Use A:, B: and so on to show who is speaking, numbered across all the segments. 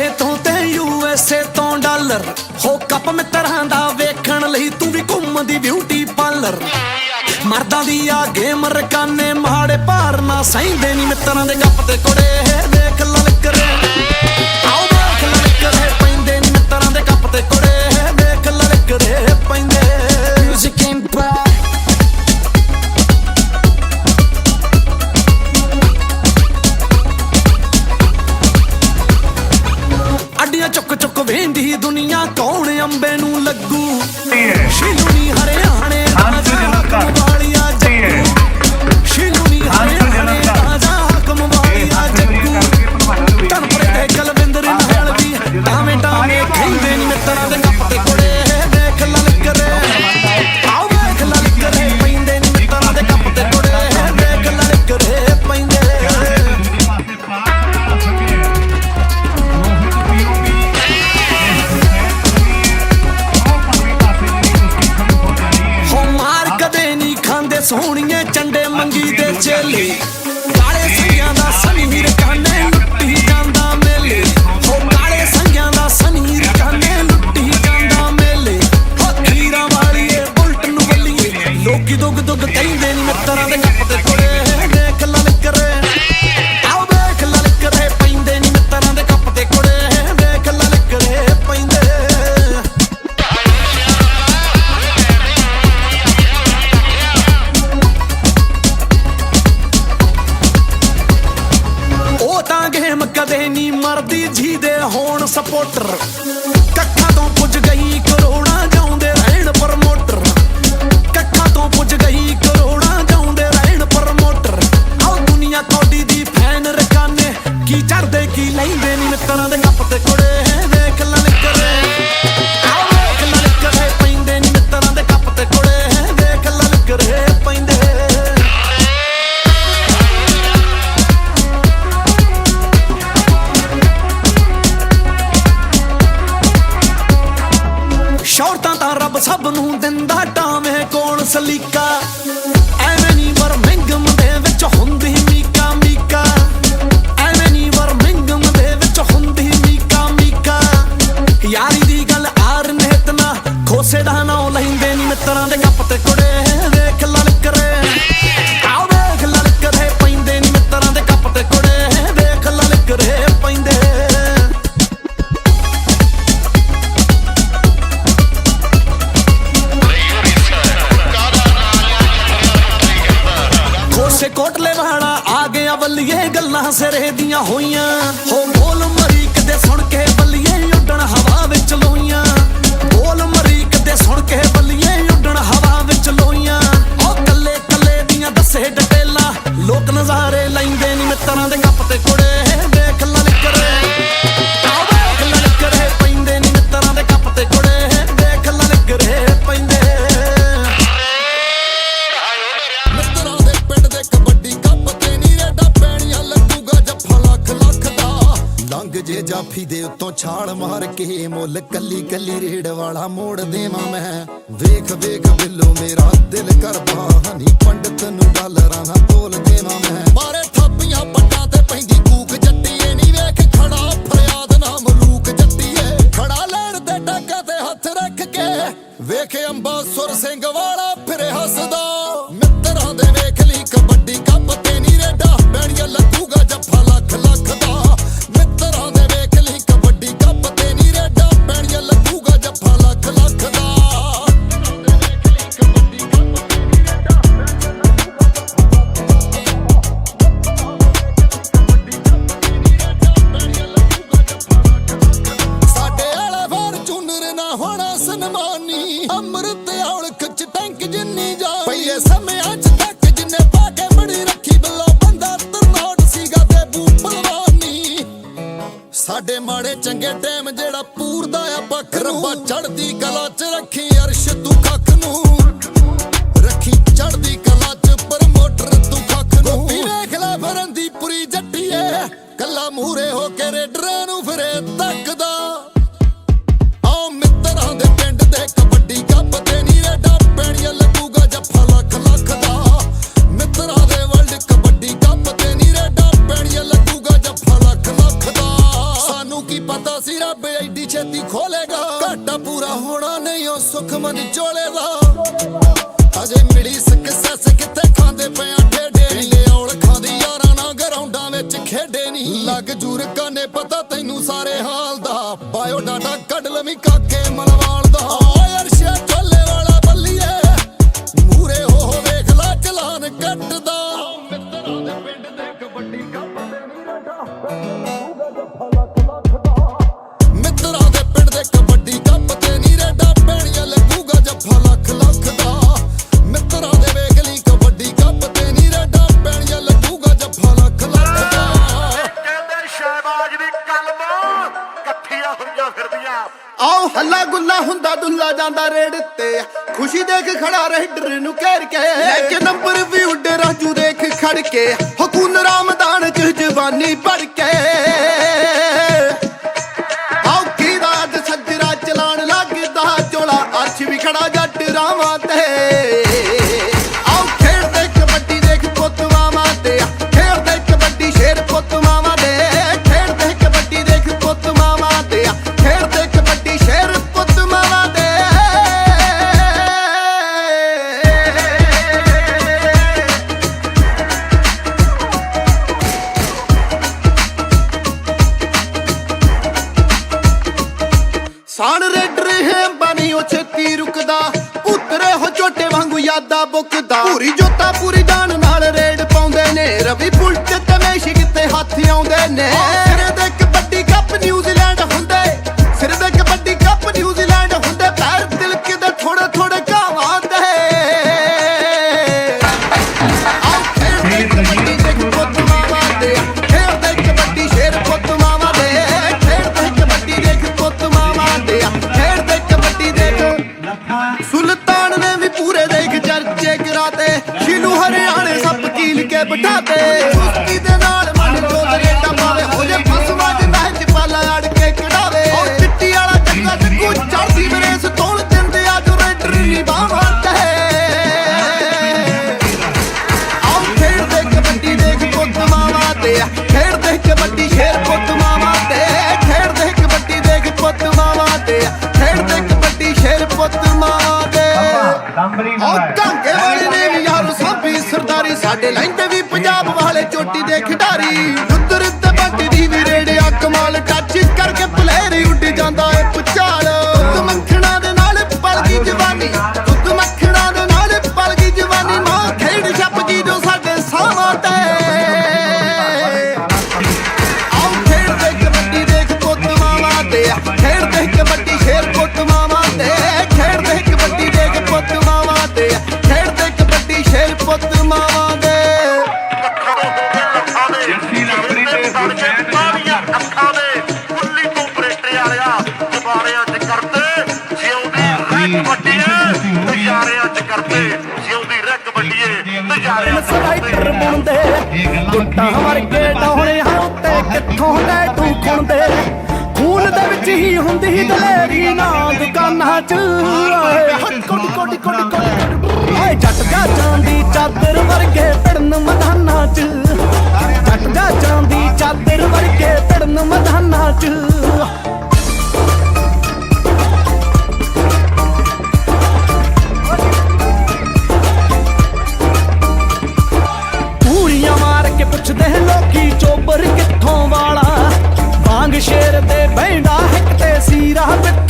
A: UK ਤੋਂ ਤੇ ਏ ਤੋਂ ਡਾਲਰ। ਹੋ ਕੱਪ ਮਿੱਤਰਾਂ ਦਾ ਵੇਖਣ ਲਈ ਤੂੰ ਵੀ ਘੁੰਮਦੀ ਬਿਊਟੀ ਪਾਰਲਰ ਮਰਦਾਂ ਦੀ ਆ ਗੇਮ ਰਕਾਨੇ ਮਾੜੇ ਭਾਰ ਨਾ ਸਹਿੰਦੇ ਨਹੀਂ ਮਿੱਤਰਾਂ ਦੇ ਗੱਪ ਤੇ ਕੋੜੇ ਦੇਖ ਲਲਕ ਸੋਹਣੀਆਂ ਚੰਡੇ ਮੰਗੀ ਦੇ ਚੇਲੇ ਸਭ ਨੂੰ ਦਿੰਦਾ ਟਾਵੇਂ ਕੋਣ ਸਲੀਕਾ? ਐਵੇਂ ਨਹੀਂ ਵਰ ਮਿੰਗਮ ਦੇ ਵਿੱਚ ਹੁੰਦੀ
B: ਲੌਂਗ ਜੇ ਜਾਫੀ ਦੇ ਉੱਤੋਂ ਛਾਲ ਮਾਰ ਕੇ ਮੁੱਲ ਕੱਲੀ ਕੱਲੀ ਰੇੜ ਵਾਲਾ ਮੋੜ ਦੇਵਾਂ ਮੈਂ। ਵੇਖ ਵੇਖ ਬਿੱਲੋ, ਮੇਰਾ ਦਿਲ ਕਰਦਾ, ਹਨੀ ਪੰਡਤ ਨੂੰ ਡਾਲਰਾਂ ਨਾਲ ਤੋਲ ਦੇਵਾਂ ਮੈਂ। ਮਾਰੇ ਥਾਪੀਆਂ ਪੱਟਾਂ ਤੇ ਪੈਂਦੀ ਕੂਕ ਜੱਟੀਏ ਨਹੀਂ ਵੇਖ ਖੜਾ ਫਰਿਆਦ ਨਾ ਮਲੂਕ ਜੱਟੀਏ ਖੜਾ ਲੈਣ ਦੇ ਟਾਕਾ ਤੇ ਹੱਥ ਰੱਖ ਕੇ ਵੇਖ ਅੰਬਾਸੁਰ ਸਿੰਘ ਵਾਲਾ ਫਿਰੇ ਹੱਸਦਾ। ਮਿੱਤਰਾਂ ਦੇ ਵੇਖ ਲਈ ਕਬੱਡੀ ਕੱਪ ਤੇ ਨਹੀਂ ਰੇਡਾ, ਬੈਣੀਆਂ ਲੱਗੂਗਾ ਜੱਫਾ ਲੱਖ ਲੱਖ ਦਾ। ਤਰ੍ਹਾਂ ਦੇ ਵੇਖ ਲਈ ਕਬੱਡੀ ਕੱਪ ਤੇ ਨਹੀਂ ਰੇਡਾ ਪੈਣੀਆਂ ਲੱਗੂਗਾ ਜੱਫਾ ਲੱਖ ਲੱਖ ਦਾ। ਚਲੇਗਾ। ਘਾਟਾ ਪੂਰਾ ਹੋਣਾ ਨਹੀਂ, ਉਹ ਸੁਖ ਮਨ ਚੋਲੇ ਦਾ ਅਜੇ ਮਿਲੀ ਸਕਸੈਸ ਕਿੱਥੇ ਖਾਂਦੇ ਪਿਆ ਠੇਡੇ ਨੀਲੇ ਔਲ ਖਾਂਦੀ ਯਾਰਾਂ ਨਾ ਗਰਾਉਂਡਾਂ ਵਿੱਚ ਖੇਡੇ ਨਹੀਂ। ਲੱਗ ਜੁਰਕਾਂ ਨੇ ਪਤਾ ਤੈਨੂੰ ਸਾਰੇ ਹਾਲ ਦਾ। ਬਾਇਓ ਡਾਟਾ ਕੱਢ ਲਵੀਂ ਕਾਕੇ
C: ਮਲ ਖੁਸ਼ੀ ਦੇਖ ਖੜਾ ਰਹਿ ਨੂੰ ਘੇਰ ਕੇ ਲੈ ਕੇ ਨੰਬਰ ਵੀ ਉੱਡੇ ਰਾਜੂ ਦੇਖ ਖੜ ਕੇ ਹਕੂਨ ਰਾਮਦਾਨ ਚ ਜਵਾਨੀ ਭੜ ਕੇ। ਬੁੱਕਦਾ ਪੂਰੀ ਜੋਤਾ ਪੂਰੀ ਜਾਨ ਚੁਸਤੀ ਦੇ ਨਾਲ ਮਨ ਚੋਦਰੇ ਟਮਾਵੇ ਹੋ ਜੇ ਫਸਵਾ ਦੇ ਮੈਚ ਪਾਲਾ ਅੜ ਕੇ ਕਢਾਵੇ ਉਹ ਚਿੱਟੀ ਵਾਲਾ ਚੱਕਾ ਚੱਕੂ ਚੜਦੀ ਮਰੇਸ ਤੋਲ ਦਿੰਦੇ ਆ ਜੋ ਰੇਡਰ ਨਹੀਂ ਬਾਹਾਂ ਤੇ ਆਓ ਖੇਡਦੇ ਕਬੱਡੀ ਦੇਖ ਪੁੱਤ ਮਾਵਾ ਤੇ। ਖੇਡਦੇ ਕਬੱਡੀ ਸ਼ੇਰ ਪੁੱਤ ਮਾਵਾ ਤੇ। ਖੇਡਦੇ ਕਬੱਡੀ ਦੇਖ ਪੁੱਤ ਮਾਵਾ ਤੇ। ਖੇਡਦੇ ਕਬੱਡੀ ਸ਼ੇਰ ਪੁੱਤ ਮਾਵਾ ਤੇ। ਆਓ ਢਾਂਗੇ ਵਾਲੇ ਨੇ ਵੀ ਯਾਰ ਸਾਬੀ ਸਰਦਾਰੀ ਸਾਡੇ ਲੈਂਦੇ ਦੇ ਖਿਡਾਰੀ ਤੂੰ
A: ਖੂਨ ਦੇ ਵਿੱਚ ਹੀ ਹੁੰਦੀ ਦਲੇਰੀ ਨਾ ਦੁਕਾਨਾਂ 'ਚ। ਓਏ ਕੋਟੀ ਕੋਟੀ ਕੋਟੀ ਕੋਟੀ ਓਏ ਜੱਟ ਜਾ ਜਾਂਦੀ ਚਾਦਰ ਵਰਗੇ ਪੜਨ ਮਦਾਨਾਂ 'ਚ। ਜੱਟ ਜਾ ਜਾਂਦੀ ਚਾਦਰ ਵਰਗੇ ਪੜਨ ਮਦਾਨਾਂ 'ਚ। ਪੂਰੀਆਂ ਮਾਰ ਕੇ ਪੁੱਛਦੇ ਲੋਕੀ, ਚੋਬਰ ਕਿੱਥੋਂ ਵਾਲਾ ਸ਼ੇਰ ਤੇ ਬੈਂਡਾ ਹੱਕ ਤੇ ਸੀਰਾ ਕਿੱਥੋਂ ਵਾਲਾ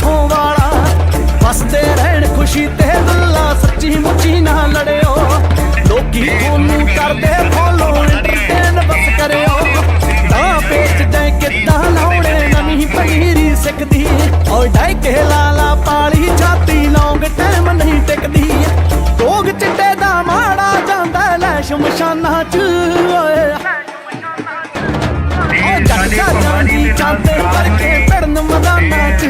A: ਚਾਦਰ ਵਰਗੇ ਪੜਨ ਮਦਾਨਾਂ ਚ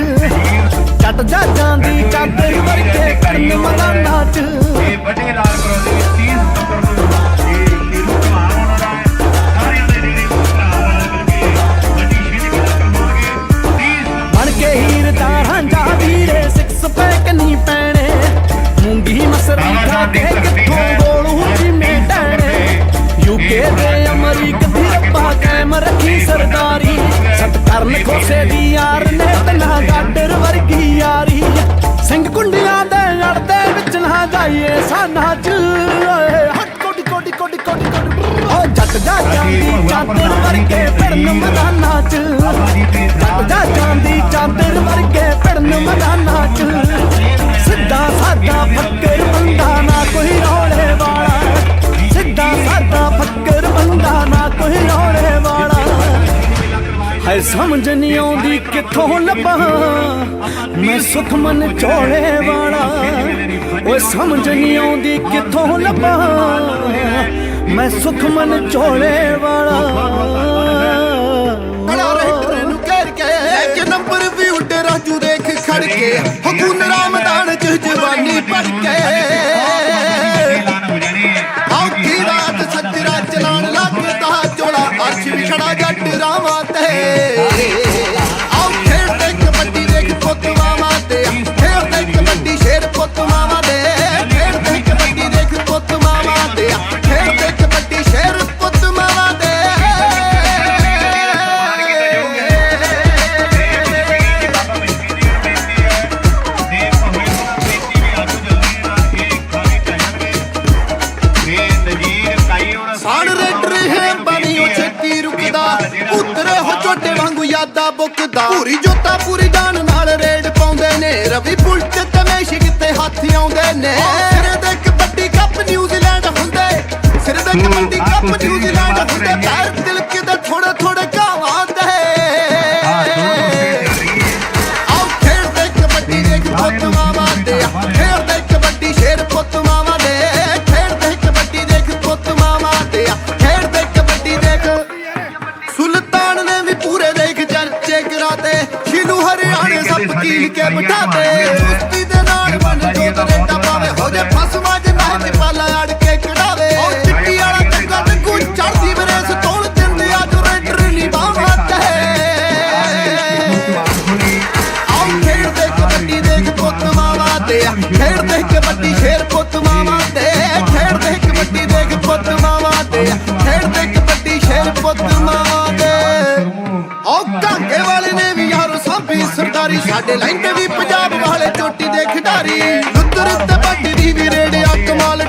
A: ਜੱਟ ਜਾ ਜਾਂਦੀ ਚਾਦਰ ਵਰਗੇ ਪੜਨ ਮਦਾਨਾਂ ਚ
D: ਇਹ ਵੱਡੇ ਲਾਲਪੁਰ ਦੇ 30 ਸਤੰਬਰ ਨੂੰ
A: ਯੂਕੇ ਦੇ ਅਮਰੀਕ ਦੀ ਰੱਬਾ ਕਾਇਮ ਰੱਖੀ ਸਰਦਾਰੀ। ਕਰਨ ਖੋਸੇ ਦੀ ਯਾਰ ਨੇ ਤਨਾ ਗਾਡਰ ਵਰਗੀ ਯਾਰੀ ਸਿੰਘ ਕੁੰਡੀਆਂ ਦੇ ਅੜਦੇ ਵਿੱਚ ਨਾ ਜਾਈਏ ਸਾਨਾ ਚ। ਓਏ, ਹੱਟ ਕੋਡੀ ਕੋਡੀ ਕੋਡੀ ਕੋਡੀ ਕੋਡੀ। ਓ ਜੱਟ ਜਾ ਜਾਂਦੀ ਚਾਦਰ ਵਰਗੇ ਪੜਨ ਮਦਾਨਾ ਚ। ਕਿੱਥੋਂ ਲੱਭਾਂ? ਮੈਂ ਸੁਖ ਮਨ ਝੋਲੇ ਵਾਲਾ। ਓਏ ਸਮਝ ਨਹੀਂ ਆਉਂਦੀ ਕਿੱਥੋਂ ਲੱਭਾਂ? ਮੈਂ ਸੁਖ ਮਨ ਝੋਲੇ ਵਾਲਾ।
C: ਖੜਾ ਰਹਿ ਨੂੰ ਘੇਰ ਕੇ ਲੈ ਕੇ ਨੰਬਰ ਵੀ ਉੱਡੇ ਰਾਜੂ ਦੇਖ ਖੜ ਕੇ ਹਕੂਨ ਰਾਮਦਾਨ ਚ ਜਵਾਨੀ ਪੜ ਕੇ ਔਖੀ ਰਾਤ ਸੱਜਰਾ ਚਲਾਣ ਲੱਗਦਾ ਚੋਲਾ ਅਰਸ਼ ਵੀ ਖੜਾ ਜੱਟ ਰਾਵਾਂ ਤੇ। ਕੇ ਬਿਠਾਤੇ ਕੁਸ਼ਤੀ ਦੇ ਨਾਲ ਮਨ ਜੋਤ ਰੇਟਾ ਪਾਵੇ ਹੋ। ਜੇ ਫਸਵਾ ਜੇ ਮਹਿਕ ਪਾਲਾ ਅੜ ਕੇ ਕਢਾਵੇ ਉਹ ਚਿੱਟੀ ਵਾਲਾ ਚੰਗਾ ਤੇ ਕੋਈ ਚੜਦੀ ਬਰੇਸ ਤੋਲ ਦਿੰਦੇ ਆ ਜੋ ਰੇਡਰ ਨਹੀਂ ਬਾਵਾ ਤੇ ਆਓ ਖੇਡਦੇ ਕਬੱਡੀ ਦੇਖ ਪੁੱਤ ਮਾਵਾ ਤੇ ਖੇਡਦੇ ਕਬੱਡੀ ਸਾਡੇ ਲੈਂਦੇ ਵੀ ਪੰਜਾਬ ਵਾਲੇ ਚੋਟੀ ਦੇ ਖਿਡਾਰੀ। ਲੁੱਤਰ ਤੇ ਬੱਟ ਦੀ ਵੀ ਰੇੜਿਆ ਕਮਾਲ